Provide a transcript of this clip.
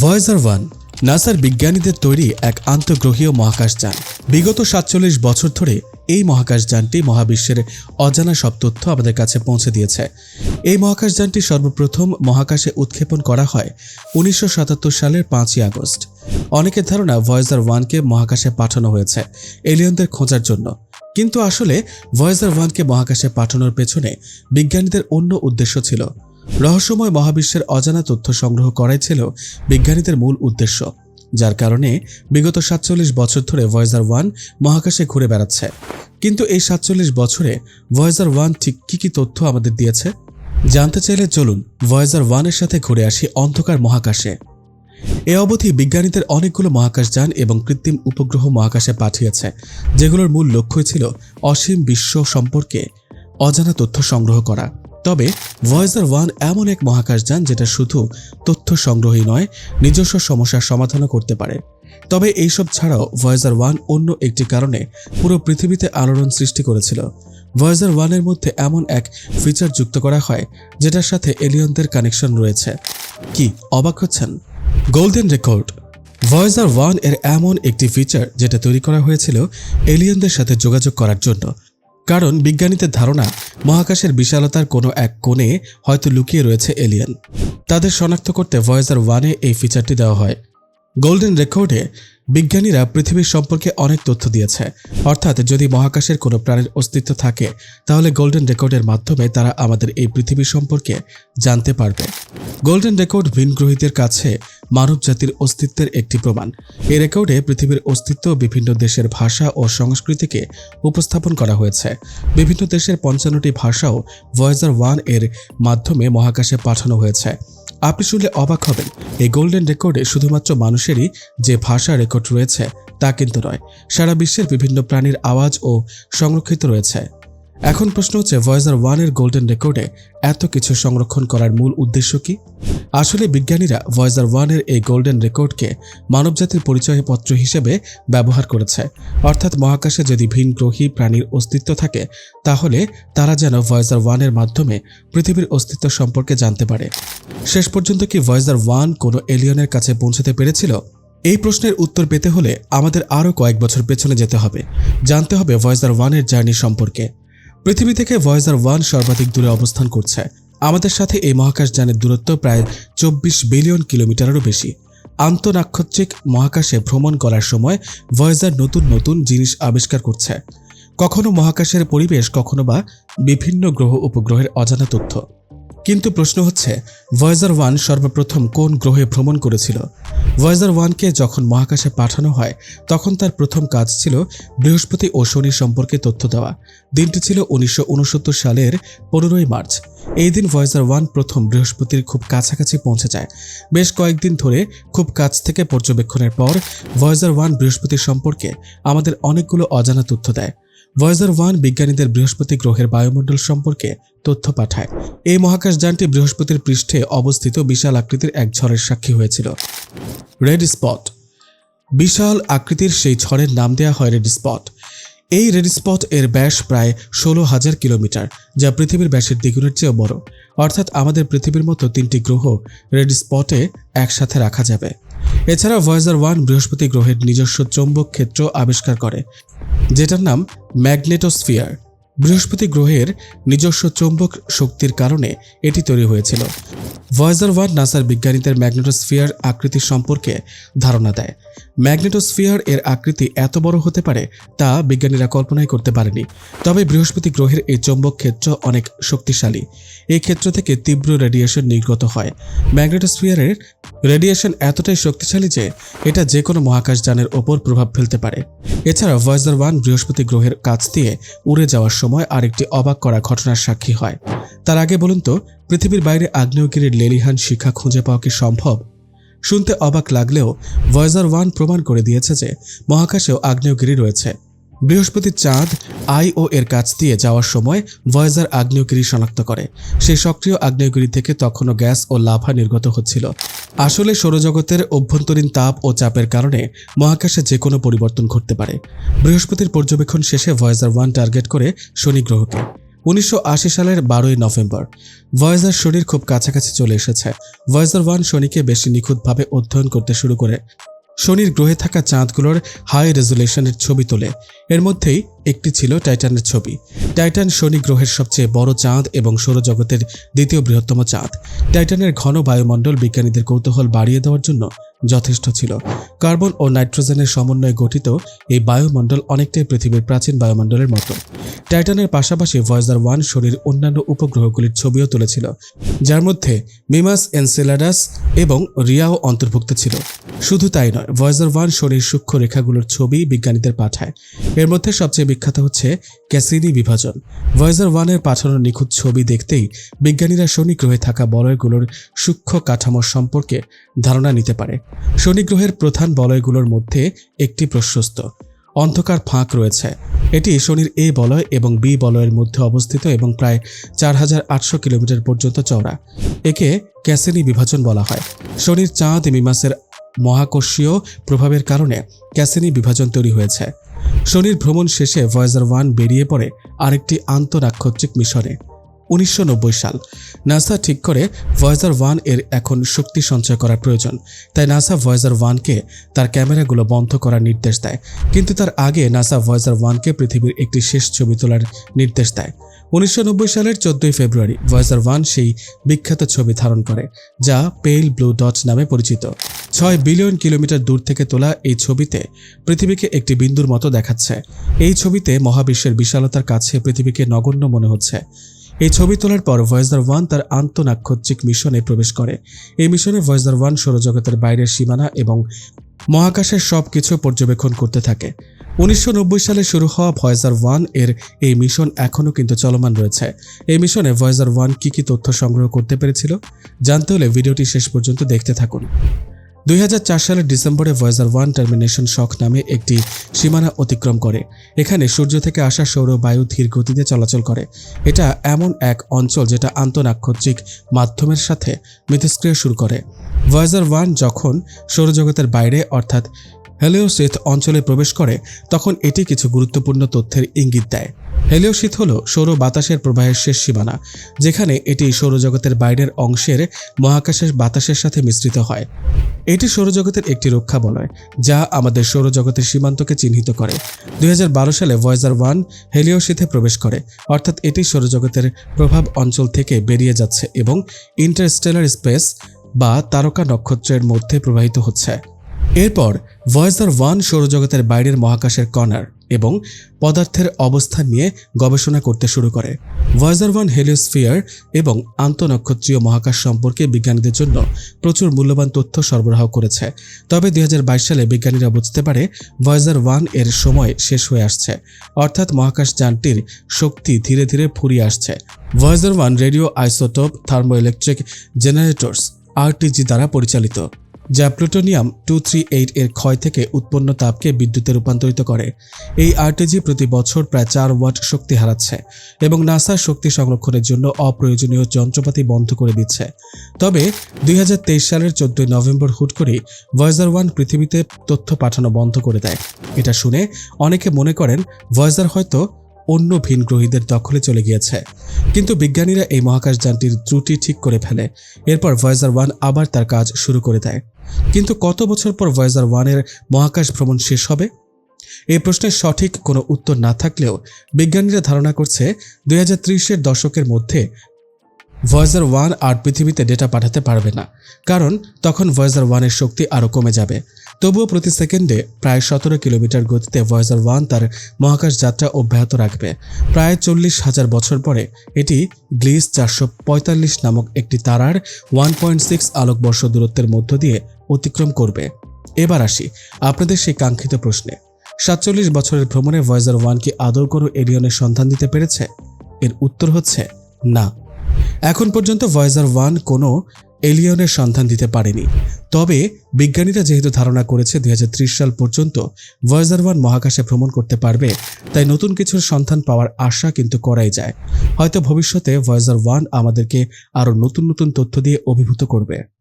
Voyager one নাসার বিজ্ঞানীদের তৈরি এক আন্তঃগ্রহীয় মহাকাশযান বিগত সাতচল্লিশ বছর ধরে এই মহাকাশযানটি মহাবিশ্বের অজানা সব তথ্য আমাদের কাছে পৌঁছে দিয়েছে। এই মহাকাশযানটি সর্বপ্রথম মহাকাশে উৎক্ষেপণ করা হয় উনিশশো সাতাত্তর সালের পাঁচই আগস্ট। অনেকের ধারণা ভয়েজার ওয়ানকে মহাকাশে পাঠানো হয়েছে এলিয়নদের খোঁজার জন্য। কিন্তু আসলে ভয়েজার ওয়ানকে মহাকাশে পাঠানোর পেছনে বিজ্ঞানীদের অন্য উদ্দেশ্য ছিল। রহস্যময় মহাবিশ্বের অজানা তথ্য সংগ্রহ করাই ছিল বিজ্ঞানীদের মূল উদ্দেশ্য, যার কারণে বিগত সাতচল্লিশ বছর ধরে ভয়েজার ওয়ান মহাকাশে ঘুরে বেড়াচ্ছে। কিন্তু এই সাতচল্লিশ বছরে ভয়েজার ওয়ান ঠিক কী কী তথ্য আমাদের দিয়েছে? জানতে চাইলে চলুন ভয়েজার ওয়ানের সাথে ঘুরে আসি অন্ধকার মহাকাশে। এ অবধি বিজ্ঞানীদের অনেকগুলো মহাকাশযান এবং কৃত্রিম উপগ্রহ মহাকাশে পাঠিয়েছে, যেগুলোর মূল লক্ষ্যই ছিল অসীম বিশ্ব সম্পর্কে অজানা তথ্য সংগ্রহ করা। তবে ভয়েজার ওয়ান এমন এক মহাকাশযান যেটা শুধু তথ্য সংগ্রহই নয়, নিজস্ব সমস্যার সমাধানও করতে পারে। তবে এইসব ছাড়াও ভয়েজার ওয়ান অন্য একটি কারণে পুরো পৃথিবীতে আলোড়ন সৃষ্টি করেছিল। ভয়েজার ওয়ানের মধ্যে এমন এক ফিচার যুক্ত করা হয়, যেটার সাথে এলিয়নদের কানেকশন রয়েছে। কি, অবাক হচ্ছেন? গোল্ডেন রেকর্ড ভয়েজার ওয়ানের এমন একটি ফিচার যেটা তৈরি করা হয়েছিল এলিয়নদের সাথে যোগাযোগ করার জন্য। কারণ বিজ্ঞানীদের ধারণা, মহাকাশের বিশালতার কোনো এক কোণে হয়তো লুকিয়ে রয়েছে এলিয়ান। তাদের শনাক্ত করতে ভয়েজার ওয়ানে এই ফিচারটি দেওয়া হয়। গোল্ডেন রেকর্ডে বিজ্ঞানীরা পৃথিবীর সম্পর্কে অনেক তথ্য দিয়েছে। অর্থাৎ যদি মহাকাশের কোনো প্রাণীর অস্তিত্ব থাকে, তাহলে গোল্ডেন রেকর্ডের মাধ্যমে তারা আমাদের এই পৃথিবী সম্পর্কে জানতে পারবে। গোল্ডেন রেকর্ড ভিনগ্রহীদের কাছে মানব জাতির অস্তিত্বের একটি প্রমাণ। এই রেকর্ডে পৃথিবীর অস্তিত্ব বিভিন্ন দেশের ভাষা ও সংস্কৃতিকে উপস্থাপন করা হয়েছে। বিভিন্ন দেশের পঞ্চান্নটি ভাষাও ভয়েজার ওয়ানের মাধ্যমে মহাকাশে পাঠানো হয়েছে। আপনি শুনলে অবাক হবেন, এই গোল্ডেন রেকর্ডে শুধুমাত্র মানুষেরই যে ভাষা রেকর্ড রয়েছে তা কিন্তু নয়, সারা বিশ্বের বিভিন্ন প্রাণীর আওয়াজ ও সংরক্ষিত রয়েছে। এখন প্রশ্ন হচ্ছে ভয়েজার ওয়ানের গোল্ডেন রেকর্ডে এত কিছু সংরক্ষণ করার মূল উদ্দেশ্য কি? আসলে বিজ্ঞানীরা ভয়েজার ওয়ানের এই গোল্ডেন রেকর্ডকে মানবজাতির পরিচয়পত্র হিসেবে ব্যবহার করেছে। অর্থাৎ মহাকাশে যদি ভিন গ্রহী প্রাণীর অস্তিত্ব থাকে, তাহলে তারা যেন ভয়েজার ওয়ানের মাধ্যমে পৃথিবীর অস্তিত্ব সম্পর্কে জানতে পারে। শেষ পর্যন্ত কি ভয়েজার ওয়ান কোনো এলিয়নের কাছে পৌঁছতে পেরেছিল? এই প্রশ্নের উত্তর পেতে হলে আমাদের আরও কয়েক বছর পেছনে যেতে হবে। জানতে হবে ভয়েজার ওয়ানের জার্নি সম্পর্কে। পৃথিবী থেকে ভয়েজার ওয়ান সর্বাধিক দূরে অবস্থান করছে। আমাদের সাথে এই মহাকাশ যানের দূরত্ব প্রায় চব্বিশ বিলিয়ন কিলোমিটারেরও বেশি। আন্তনাক্ষত্রিক মহাকাশে ভ্রমণ করার সময় ভয়েজার নতুন নতুন জিনিস আবিষ্কার করছে। কখনো মহাকাশের পরিবেশ, কখনো বা বিভিন্ন গ্রহ উপগ্রহের অজানা তথ্য। কিন্তু প্রশ্ন হচ্ছে ভয়েজার ওয়ান সর্বপ্রথম কোন গ্রহে ভ্রমণ করেছিল? ভয়েজার ওয়ানকে যখন মহাকাশে পাঠানো হয়, তখন তার প্রথম কাজ ছিল বৃহস্পতি ও শনি সম্পর্কে তথ্য দেওয়া। দিনটি ছিল উনিশশো উনসত্তর সালের পনেরোই মার্চ। এই দিন ভয়েজার ওয়ান প্রথম বৃহস্পতির খুব কাছাকাছি পৌঁছে যায়। বেশ কয়েকদিন ধরে খুব কাছ থেকে পর্যবেক্ষণের পর ভয়েজার ওয়ান বৃহস্পতি সম্পর্কে আমাদের অনেকগুলো অজানা তথ্য দেয়। ভয়েজার ওয়ান বিজ্ঞানীদের বৃহস্পতি গ্রহের বায়ুমণ্ডল সম্পর্কে তথ্য পাঠায়। এই মহাকাশযানটি বৃহস্পতির পৃষ্ঠে অবস্থিত বিশাল আকৃতির এক ঝড়ের সাক্ষী হয়েছিল। রেড স্পট বিশাল আকৃতির সেই ঝড়ের নাম দেওয়া হয় রেড স্পট এই রেড স্পট এর ব্যাস প্রায় ষোলো হাজার কিলোমিটার, যা পৃথিবীর ব্যাসের দ্বিগুণের চেয়েও বড়। অর্থাৎ আমাদের পৃথিবীর মতো তিনটি গ্রহ রেড স্পটে একসাথে রাখা যাবে। এছাড়া ভয়েজার ওয়ান বৃহস্পতি গ্রহের নিজস্ব চৌম্বক ক্ষেত্র আবিষ্কার করে যেটার নাম ম্যাগনেটোস্ফিয়ার বৃহস্পতি গ্রহের নিজস্ব চৌম্বক শক্তির কারণে এটি তৈরি হয়েছিল। ভয়েজার ওয়ান নাসার বিজ্ঞানীদের ম্যাগনেটোস্ফিয়ার আকৃতি সম্পর্কে ধারণা দেয়। ম্যাগনেটোস্ফিয়ার এর আকৃতি এত বড় হতে পারে তা বিজ্ঞানীরা কল্পনাই করতে পারেনি। তবে বৃহস্পতি গ্রহের এই চৌম্বক ক্ষেত্র অনেক শক্তিশালী। এই ক্ষেত্র থেকে তীব্র রেডিয়েশন নির্গত হয়। ম্যাগনেটোস্ফিয়ারের রেডিয়েশন এতটাই শক্তিশালী যে এটা যে কোনো মহাকাশযানের ওপর প্রভাব ফেলতে পারে। এছাড়া ভয়েজার ওয়ান বৃহস্পতি গ্রহের কাছ দিয়ে উড়ে যাওয়ার সময় আরেকটি অবাক করা ঘটনার সাক্ষী হয়। তার আগে বলুন তো, পৃথিবীর বাইরে আগ্নেয়গিরির লেলিহান শিক্ষা খুঁজে পাওয়া কি সম্ভব? শুনতে অবাক লাগলেও ভয়েজার ওয়ান প্রমাণ করে দিয়েছে যে মহাকাশেও আগ্নেয়গিরি রয়েছে। বৃহস্পতির চাঁদ আইও এর কাছ দিয়ে যাওয়ার সময় ভয়েজার আগ্নেয়গিরি শনাক্ত করে। সেই সক্রিয় আগ্নেয়গিরি থেকে তখনও গ্যাস ও লাভা নির্গত হচ্ছিল। আসলে সৌরজগতের অভ্যন্তরীণ তাপ ও চাপের কারণে মহাকাশে যে কোনো পরিবর্তন ঘটতে পারে। বৃহস্পতির পর্যবেক্ষণ শেষে ভয়েজার ওয়ান টার্গেট করে শনি গ্রহকে। উনিশশো আশি সালের বারোই নভেম্বর, ভয়েজার শনির খুব কাছাকাছি চলে এসেছে। ভয়েজার ওয়ান শনিকে বেশি নিখুঁতভাবে অধ্যয়ন করতে শুরু করে। শনির গ্রহে থাকা চাঁদগুলোর হাই রেজুলেশনের ছবি তোলে। এর মধ্যেই একটি ছিল টাইটানের ছবি। টাইটান শনি গ্রহের সবচেয়ে বড় চাঁদ এবং সৌরজগতের দ্বিতীয় বৃহত্তম চাঁদ। টাইটানের ঘন বায়ুমণ্ডল বিজ্ঞানীদের কৌতূহল বাড়িয়ে দেওয়ার জন্য যথেষ্ট ছিল। কার্বন ও নাইট্রোজেনের সমন্বয়ে গঠিত এই বায়ুমণ্ডল অনেকটাই পৃথিবীর প্রাচীন বায়ুমণ্ডলের মতো। টাইটানের পাশাপাশি ভয়েজার ওয়ান শনির অন্যান্য উপগ্রহগুলির ছবিও তুলেছিল, যার মধ্যে মিমাস এনসেলাডাস এবং রিয়াও অন্তর্ভুক্ত ছিল। শুধু তাই নয় ভয়েজার ওয়ান শনির সূক্ষ্ম রেখাগুলোর ছবি বিজ্ঞানীদের পাঠায়। এর মধ্যে সবচেয়ে বিখ্যাত হচ্ছে ক্যাসিনি বিভাজন। ভয়েজার ওয়ানের পাঠানো নিখুঁত ছবি দেখতেই বিজ্ঞানীরা শনি গ্রহে থাকা বলয়গুলোর সূক্ষ্ম কাঠামো সম্পর্কে ধারণা নিতে পারে। শনি গ্রহের প্রধান বলয়গুলোর মধ্যে একটি প্রশস্ত। অন্ধকার ফাঁক রয়েছে। এটি শনির এ বলয় এবং বি বলয়ের মধ্যে অবস্থিত এবং প্রায় চার হাজার আটশো কিলোমিটার পর্যন্ত চওড়া। একে ক্যাসিনি বিভাজন বলা হয়। শনির চাঁদ মিমাসের মহাকর্ষীয় প্রভাবের কারণে ক্যাসিনি বিভাজন তৈরি হয়েছে। শনির ভ্রমণ শেষে ভয়েজার ওয়ান বেরিয়ে পড়ে আরেকটি আন্তঃনাক্ষত্রিক মিশনে। উনিশশো নব্বই সাল। নাসা ঠিক করে ভয়েজার ওয়ানের এখন শক্তি সঞ্চয় করার প্রয়োজন। তাই নাসা ভয়েজার ওয়ানকে তার ক্যামেরাগুলো বন্ধ করার নির্দেশ দেয়। কিন্তু তার আগে নাসা ভয়েজার ওয়ানকে পৃথিবীর একটি শেষ ছবি তোলার নির্দেশ দেয়। উনিশশো নব্বই সালের চোদ্দই ফেব্রুয়ারি ভয়েজার ওয়ান সেই বিখ্যাত ছবি ধারণ করে, যা পেইল ব্লু ডট নামে পরিচিত। ছয় বিলিয়ন কিলোমিটার দূর থেকে তোলা এই ছবিতে পৃথিবীকে একটি বিন্দুর মতো দেখাচ্ছে। এই ছবিতে মহাবিশ্বের বিশালতার কাছে পৃথিবীকে নগণ্য মনে হচ্ছে। এই ছবি তোলার পর ভয়েজার ওয়ান তার আন্তঃনাক্ষত্রিক মিশনে প্রবেশ করে। এই মিশনে ভয়েজার ওয়ান সৌরজগতের বাইরের সীমানা এবং মহাকাশের সব কিছু পর্যবেক্ষণ করতে থাকে। উনিশশো নব্বই সালে শুরু হওয়া ভয়েজার ওয়ানের এই মিশন এখনও কিন্তু চলমান রয়েছে। এই মিশনে ভয়েজার ওয়ান কী কী তথ্য সংগ্রহ করতে পেরেছিল জানতে হলে ভিডিওটি শেষ পর্যন্ত দেখতে থাকুন। দুই হাজার চার সালের ডিসেম্বরে ভয়েজার ওয়ান টার্মিনেশন শক নামে একটি সীমানা অতিক্রম করে। এখানে সূর্য থেকে আসা সৌর বায়ু ধীর গতিতে চলাচল করে। এটা এমন এক অঞ্চল যেটা আন্তঃনাক্ষত্রিক মাধ্যমের সাথে মিথস্ক্রিয়া শুরু করে। ভয়েজার ওয়ান যখন সৌরজগতের বাইরে, অর্থাৎ হেলিওসিথ অঞ্চলে প্রবেশ করে, তখন এটি কিছু গুরুত্বপূর্ণ তথ্যের ইঙ্গিত দেয়। হেলিওশীত হল সৌর বাতাসের প্রবাহের শেষ সীমানা, যেখানে এটি সৌরজগতের বাইরের অংশের মহাকাশের বাতাসের সাথে মিশ্রিত হয়। এটি সৌরজগতের একটি রক্ষা বলয় যা আমাদের সৌরজগতের সীমান্তকে চিহ্নিত করে। দুই হাজার বারো সালে ভয়েজার ওয়ান হেলিওশীথে প্রবেশ করে, অর্থাৎ এটি সৌরজগতের প্রভাব অঞ্চল থেকে বেরিয়ে যাচ্ছে এবং ইন্টারস্টেলার স্পেস বা তারকা নক্ষত্রের মধ্যে প্রবাহিত হচ্ছে। এরপর ভয়েসার ওয়ান সৌরজগতের বাইরের মহাকাশের কর্নার এবং পদার্থের অবস্থান নিয়ে গবেষণা করতে শুরু করে। ভয়েজার ওয়ান হেলিওস্ফিয়ার এবং আন্তঃনক্ষত্রীয় মহাকাশ সম্পর্কে বিজ্ঞানীদের জন্য প্রচুর মূল্যবান তথ্য সরবরাহ করেছে। তবে দুই হাজার বাইশ সালে বিজ্ঞানীরা বুঝতে পারে ভয়েজার ওয়ানের সময় শেষ হয়ে আসছে, অর্থাৎ মহাকাশ যানটির শক্তি ধীরে ধীরে ফুরিয়ে আসছে। Voyager one radio isotope thermoelectric generators RTG দ্বারা পরিচালিত। যা প্লুটোনিয়াম টু থ্রি এইট এর ক্ষয় থেকে উৎপন্ন তাপকে বিদ্যুতে রূপান্তরিত করে। এই আরটিজি প্রতি বছর প্রায় চার ওয়াট শক্তি হারাচ্ছে এবং নাসার শক্তি সংরক্ষণের জন্য অপ্রয়োজনীয় যন্ত্রপাতি বন্ধ করে দিচ্ছে। তবে দুই হাজার তেইশ সালের চোদ্দই নভেম্বর হুট করেই ভয়েজার ওয়ান পৃথিবীতে তথ্য পাঠানো বন্ধ করে দেয়। এটা শুনে অনেকে মনে করেন ভয়েজার হয়তো অন্য ভিন গ্রহীদের দখলে চলে গিয়েছে। কিন্তু বিজ্ঞানীরা এই মহাকাশযানটির ত্রুটি ঠিক করে ফেলে। এরপর ভয়েজার ওয়ান আবার তার কাজ শুরু করে দেয়। কিন্তু কত বছর পর ভয়েজার ওয়ানের মহাকাশ ভ্রমণ শেষ হবে? এই প্রশ্নের সঠিক কোনো উত্তর না থাকলেও বিজ্ঞানীরা ধারণা করছে দুই হাজার দশকের মধ্যে ভয়েজার ওয়ান আর পৃথিবীতে ডেটা পাঠাতে পারবে না। কারণ তখন ভয়েজার ওয়ানের শক্তি আরও কমে যাবে। তবুও প্রতি সেকেন্ডে প্রায় সতেরো কিলোমিটার গতিতে ভয়েজার ওয়ান তার মহাকাশ যাত্রা অব্যাহত রাখবে। প্রায় চল্লিশ হাজার বছর পরে এটি গ্লিস চারশো পঁয়তাল্লিশ নামক একটি তারার ওয়ান পয়েন্ট সিক্স আলোকবর্ষ দূরত্বের মধ্য দিয়ে অতিক্রম করবে। এবার আসি আপনাদের সেই কাঙ্ক্ষিত প্রশ্নে। সাতচল্লিশ বছরের ভ্রমণে ভয়েজার ওয়ান কি আদৌ কোনো এলিয়নের সন্ধান দিতে পেরেছে? এর উত্তর হচ্ছে না। এখন পর্যন্ত ভয়েজার ওয়ান কোনো এলিয়নের সন্ধান দিতে পারেনি। তবে বিজ্ঞানীরা যেহেতু ধারণা করেছে দুই হাজার ত্রিশ সাল পর্যন্ত ভয়েজার ওয়ান মহাকাশে ভ্রমণ করতে পারবে, তাই নতুন কিছুর সন্ধান পাওয়ার আশা কিন্তু করাই যায়। হয়তো ভবিষ্যতে ভয়েজার ওয়ান আমাদেরকে আরও নতুন নতুন তথ্য দিয়ে অভিভূত করবে।